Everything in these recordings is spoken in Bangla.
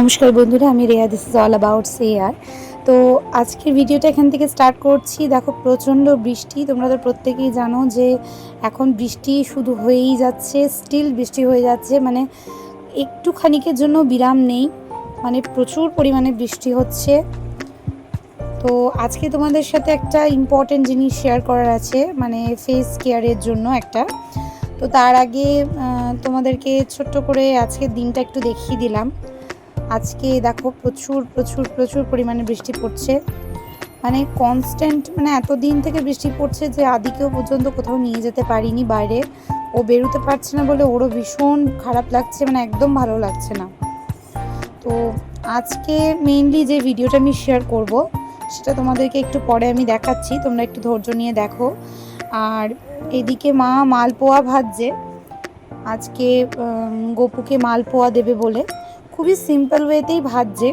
নমস্কার বন্ধুরা, আমি Reya this is all about সেয়ার তো আজকের ভিডিওটা এখান থেকে স্টার্ট করছি। দেখো, প্রচণ্ড বৃষ্টি। তোমরা তো প্রত্যেকেই জানো যে এখন বৃষ্টি শুধু হয়েই যাচ্ছে স্টিল বৃষ্টি হয়ে যাচ্ছে। মানে একটু খানিকের জন্য বিরাম নেই। মানে প্রচুর পরিমাণে বৃষ্টি হচ্ছে। তো আজকে তোমাদের সাথে একটা ইম্পর্টেন্ট জিনিস শেয়ার করার আছে। মানে ফেস কেয়ারের জন্য একটা। তো তার আগে তোমাদেরকে ছোট্ট করে আজকের দিনটা একটু দেখিয়ে দিলাম। আজকে দেখো প্রচুর প্রচুর প্রচুর পরিমাণে বৃষ্টি পড়ছে। মানে কনস্ট্যান্ট মানে এত দিন থেকে বৃষ্টি পড়ছে যে আদিকেও পর্যন্ত কোথাও নিয়ে যেতে পারিনি বাইরে। ও বেরোতে পারছে না বলে ওরও ভীষণ খারাপ লাগছে মানে একদম ভালো লাগছে না। তো আজকে মেইনলি যে ভিডিওটা আমি শেয়ার করব, সেটা তোমাদেরকে একটু পরে আমি দেখাচ্ছি, তোমরা একটু ধৈর্য নিয়ে দেখো। আর এদিকে মা মালপোয়া ভাজছে, আজকে গোপুকে মালপোয়া দেবে বলে। খুবই সিম্পল ওয়েতেই ভাজছে।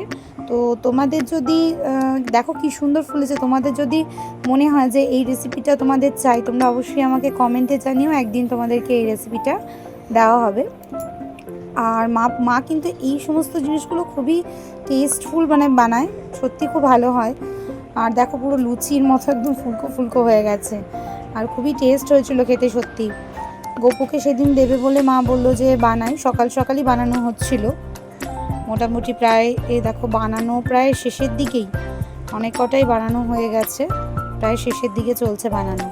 তো তোমাদের যদি দেখো কি সুন্দর ফুলেছে। তোমাদের যদি মনে হয় যে এই রেসিপিটা তোমাদের চাই, তোমরা অবশ্যই আমাকে কমেন্টে জানিও, একদিন তোমাদেরকে এই রেসিপিটা দেওয়া হবে। আর মা মা কিন্তু এই সমস্ত জিনিসগুলো খুবই টেস্টফুল মানে বানায়, সত্যি খুব ভালো হয়। আর দেখো পুরো লুচির মতো একদম ফুলকো ফুলকো হয়ে গেছে। আর খুবই টেস্ট হয়েছিল খেতে সত্যি। গপুকে সেদিন দেবে বলে মা বলল যে বানাই সকাল সকালই বানানো হচ্ছিল। মোটামুটি প্রায়, এই দেখো বানানো প্রায় শেষের দিকেই। অনেক কটাই বানানো হয়ে গেছে, প্রায় শেষের দিকে চলছে বানানো।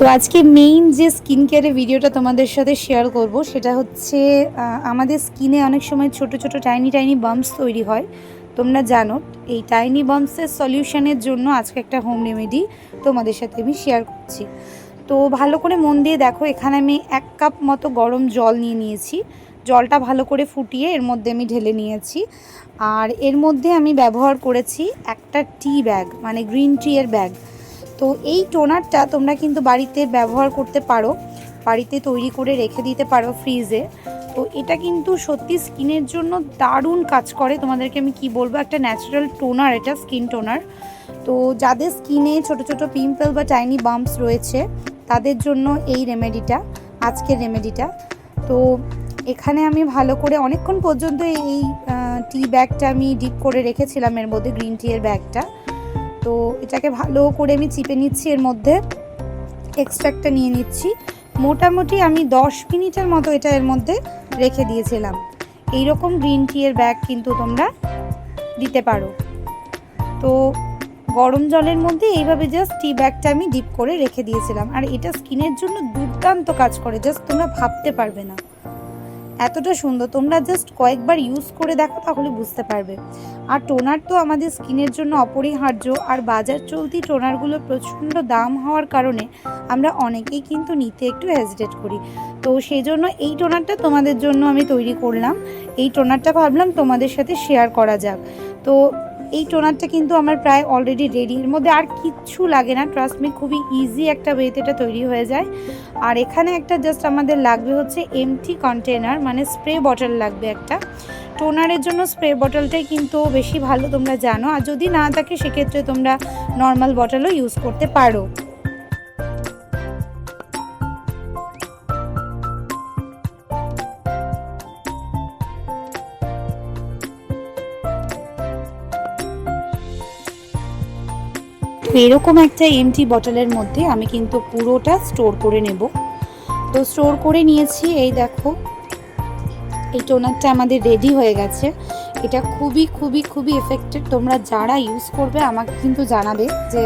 তো আজকে মেইন যে স্কিন কেয়ারের ভিডিওটা তোমাদের সাথে শেয়ার করব, সেটা হচ্ছে আমাদের স্কিনে অনেক সময় ছোট ছোট টাইনি টাইনি বাম্পস তৈরি হয়। তোমরা জানো, এই টাইনি বাম্পসের সলিউশনের জন্য আজকে একটা হোম রেমেডি তোমাদের সাথে আমি শেয়ার করছি। তো ভালো করে মন দিয়ে দেখো, এখানে আমি এক কাপ মতো গরম জল নিয়ে নিয়েছি। জলটা ভালো করে ফুটিয়ে এর মধ্যে আমি ঢেলে নিয়েছি। আর এর মধ্যে আমি ব্যবহার করেছি একটা টি ব্যাগ মানে গ্রিন টি এর ব্যাগ তো এই টোনারটা তোমরা কিন্তু বাড়িতে ব্যবহার করতে পারো, বাড়িতে তৈরি করে রেখে দিতে পারো ফ্রিজে। তো এটা কিন্তু সত্যি স্কিনের জন্য দারুণ কাজ করে। তোমাদেরকে আমি কি বলব? একটা ন্যাচারাল টোনার এটা স্কিন টোনার তো যাদের স্কিনে ছোট ছোট পিম্পল বা টাইনি বাম্পস রয়েছে, তাদের জন্য এই রেমেডিটা আজকের রেমেডিটা তো এখানে আমি ভালো করে অনেকক্ষণ পর্যন্ত এই টি ব্যাগটা আমি ডিপ করে রেখেছিলাম এর মধ্যে গ্রিন টি এর ব্যাগটা তো এটাকে ভালো করে আমি চিপে নিচ্ছি, এর মধ্যে এক্সট্রাক্টটা নিয়ে নিচ্ছি। মোটামুটি আমি দশ মিনিটের মতো এটা এর মধ্যে রেখে দিয়েছিলাম। এই রকম গ্রিন টি এর ব্যাগ কিন্তু তোমরা দিতে পারো। তো গরম জলের মধ্যে এইভাবে জাস্ট টি ব্যাগটা আমি ডিপ করে রেখে দিয়েছিলাম। আর এটা স্কিনের জন্য দুর্দান্ত কাজ করে জাস্ট তোমরা ভাবতে পারবে না। এতটা সুন্দর। তোমরা জাস্ট কয়েকবার ইউজ করে দেখো তাহলে বুঝতে পারবে। আর টোনার তো আমাদের স্কিনের জন্য অপরিহার্য। আর বাজার চলতি টোনারগুলো প্রচণ্ড দাম হওয়ার কারণে আমরা অনেকেই কিন্তু নিতে একটু হেজিটেট করি। তো সেই জন্য এই টোনারটা তোমাদের জন্য আমি তৈরি করলাম। এই টোনারটা ভাবলাম তোমাদের সাথে শেয়ার করা যাক। তো এই টোনারটা কিন্তু আমার প্রায় অলরেডি রেডি এর মধ্যে আর কিচ্ছু লাগে না ট্রাস্ট মি খুবই ইজি একটা ওয়েতে এটা তৈরি হয়ে যায়। আর এখানে একটা জাস্ট আমাদের লাগবে হচ্ছে এমটি কন্টেনার মানে স্প্রে বটল লাগবে একটা। টোনারের জন্য স্প্রে বটলটাই কিন্তু বেশি ভালো তোমরা জানো। আর যদি না থাকে, সেক্ষেত্রে তোমরা নর্মাল বটলও ইউজ করতে পারো। এরকম একটা এমটি বটলের মধ্যে আমি কিন্তু পুরোটা স্টোর করে নেব। তো স্টোর করে নিয়েছি এই দেখো। এই টোনারটা আমাদের রেডি হয়ে গেছে। এটা খুবই খুবই খুবই এফেক্টেড তোমরা যারা ইউজ করবে আমাকে কিন্তু জানাবে যে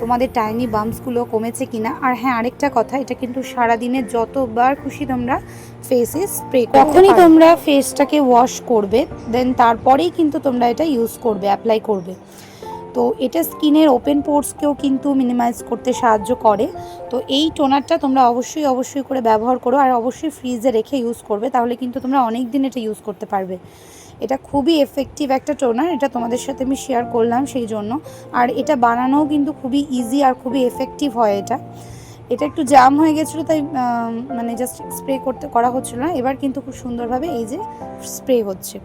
তোমাদের টাইনি বাম্পসগুলো কমেছে কিনা। আর হ্যাঁ আরেকটা কথা এটা কিন্তু সারাদিনে যতবার খুশি তোমরা ফেসে স্প্রে যখনই তোমরা ফেসটাকে ওয়াশ করবে দেন তারপরেই কিন্তু তোমরা এটা ইউজ করবে অ্যাপ্লাই করবে। তো এটা স্কিনের ওপেন পোর্সকেও কিন্তু মিনিমাইজ করতে সাহায্য করে। তো এই টোনারটা তোমরা অবশ্যই অবশ্যই করে ব্যবহার করো আর অবশ্যই ফ্রিজে রেখে ইউজ করবে, তাহলে কিন্তু তোমরা অনেক দিন এটা ইউজ করতে পারবে। এটা খুবই এফেক্টিভ একটা টোনার, এটা তোমাদের সাথে আমি শেয়ার করলাম সেই জন্য। আর এটা বানানোও কিন্তু খুবই ইজি আর খুবই এফেক্টিভ হয় এটা। এটা একটু জাম হয়ে গেছিল তাই মানে জাস্ট স্প্রে করতে করা হচ্ছিল না। এবার কিন্তু খুব সুন্দরভাবে এই যে স্প্রে হচ্ছে।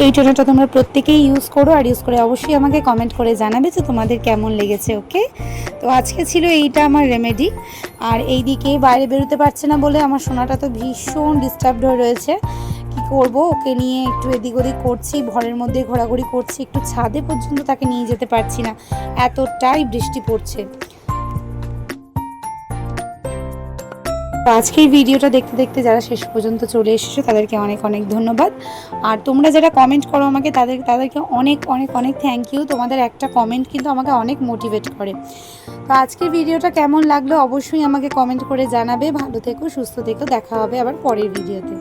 এই টোনাটা তোমরা প্রত্যেকেই ইউজ করো আর ইউজ করে অবশ্যই আমাকে কমেন্ট করে জানাবে যে তোমাদের কেমন লেগেছে ওকে তো আজকে ছিল এইটা আমার রেমেডি আর এই দিকে বাইরে বেরোতে পারছে না বলে আমার সোনাটা তো ভীষণ ডিস্টার্বড হয়ে রয়েছে। কি করব? ওকে নিয়ে একটু এদিক ওদিক করছি, ঘরের মধ্যে ঘোরাঘুরি করছি, একটু ছাদে পর্যন্ত তাকে নিয়ে যেতে পারছি না। এতটাই বৃষ্টি পড়ছে। তো আজকের ভিডিওটা দেখতে দেখতে যারা শেষ পর্যন্ত চলে এসেছ, তাদেরকে অনেক অনেক ধন্যবাদ। আর তোমরা যারা কমেন্ট করো আমাকে, তাদের, তাদেরকে অনেক অনেক অনেক থ্যাংক ইউ তোমাদের একটা কমেন্ট কিন্তু আমাকে অনেক মোটিভেট করে। তো আজকের ভিডিওটা কেমন লাগল অবশ্যই আমাকে কমেন্ট করে জানাবে। ভালো থেকো, সুস্থ থেকো, দেখা হবে আবার পরের ভিডিওতে।